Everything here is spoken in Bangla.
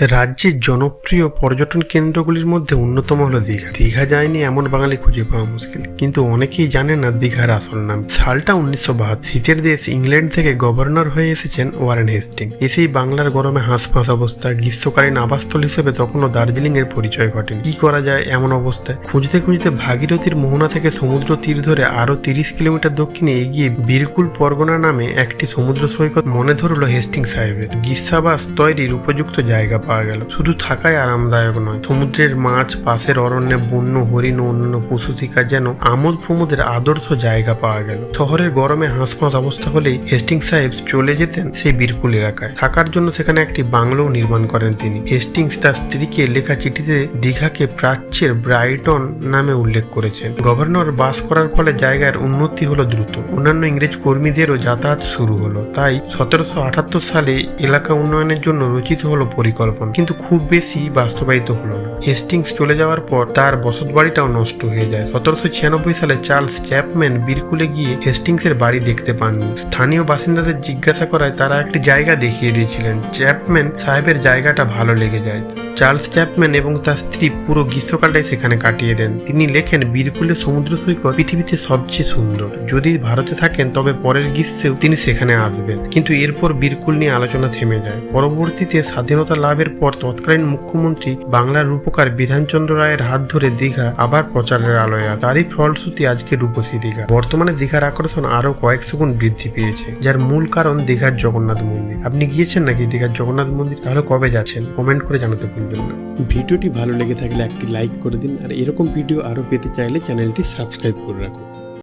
রাজ্যের জনপ্রিয় পর্যটন কেন্দ্রগুলির মধ্যে অন্যতম হলো দীঘা। দীঘা যায়নি এমন বাঙালি খুঁজে পাওয়া মুশকিল। কিন্তু অনেকেই জানে না দীঘার আসল নাম। সালটা উনিশশো বাহাত্তর। শীতের দেশ ইংল্যান্ড থেকে গভর্নর হয়ে এসেছেন ওয়ারেন হেস্টিং। এসেই বাংলার গরমে হাঁসফাঁস অবস্থা, গ্রীষ্মকালীন আবাসস্থল হিসেবে তখনও দার্জিলিং এর পরিচয় ঘটেনি কি করা যায় এমন অবস্থায়? খুঁজতে খুঁজতে ভাগীরথীর মোহনা থেকে সমুদ্র তীর ধরে আরও তিরিশ কিলোমিটার দক্ষিণে এগিয়ে বীরকুল পরগনা নামে একটি সমুদ্র সৈকত মনে ধরলো হেস্টিং সাহেবের। গ্রীষ্মাবাস তৈরির উপযুক্ত জায়গা পাওয়া গেল। শুধু থাকাই আরামদায়ক নয়, সমুদ্রের মাছ, পাশের অরণ্যে বন্য হরিণ ও অন্যান্য পশু শিকার যেন আমোদ প্রমোদের আদর্শ জায়গা পাওয়া গেল। শহরের গরমে হাঁসফাঁস অবস্থা হলেই হেস্টিং সাহেব চলে যেতেন সেই বীরকুল এলাকায়। থাকার জন্য সেখানে একটি বাংলোও নির্মাণ করেন তিনি। হেস্টিংস তার স্ত্রীকে লেখা চিঠিতে দীঘাকে প্রাচ্যের ব্রাইটন নামে উল্লেখ করেছেন। গভর্নর বাস করার ফলে জায়গার উন্নতি হলো দ্রুত। অন্যান্য ইংরেজ কর্মীদেরও যাতায়াত শুরু হলো। তাই সতেরোশো আটাত্তর সালে এলাকা উন্নয়নের জন্য রচিত হলো পরিকল্পনা। কিন্তু খুব বেশি বাস্তবায়িত হলো না। হেস্টিংস চলে যাওয়ার পর তার বসত বাড়িটাও নষ্ট হয়ে যায়। সতেরোশো ছিয়ানব্বই সালে চার্লস চ্যাপম্যান বিরকুলে গিয়ে হেস্টিংসের বাড়ি দেখতে পাননি। স্থানীয় বাসিন্দাদের জিজ্ঞাসা করায় তারা একটি জায়গা দেখিয়ে দিয়েছিলেন। চ্যাপম্যান সাহেবের জায়গাটা ভালো লেগে যায়। চার্লস চ্যাপম্যান এবং তার স্ত্রী পুরো গ্রীষ্মকালটাই সেখানে কাটিয়ে দেন। তিনি লেখেন বীরকুলের সমুদ্র সৈকত পৃথিবীতে সবচেয়ে সুন্দর। যদি ভারতে থাকেন, তবে পরের গ্রীষ্মেও তিনি সেখানে আসবেন। কিন্তু এরপর বীরকুল নিয়ে আলোচনা থেমে যায়। পরবর্তীতে স্বাধীনতা লাভের পর তৎকালীন মুখ্যমন্ত্রী বাংলার রূপকার বিধানচন্দ্র রায়ের হাত ধরে দীঘা আবার প্রচারের আলোয় তারই ফলশ্রুতি আজকে রূপসী দীঘা। বর্তমানে দীঘার আকর্ষণ আরও কয়েকশো গুণ বৃদ্ধি পেয়েছে, যার মূল কারণ দীঘার জগন্নাথ মন্দির। আপনি গিয়েছেন নাকি দীঘার জগন্নাথ মন্দির? তাহলে কবে যাচ্ছেন? কমেন্ট করে জানাতে ভুলবেন না। ভিডিওটি ভালো লেগে থাকলে একটি লাইক করে দিন আর এরকম ভিডিও আরও পেতে চাইলে চ্যানেলটি সাবস্ক্রাইব করে রাখুন।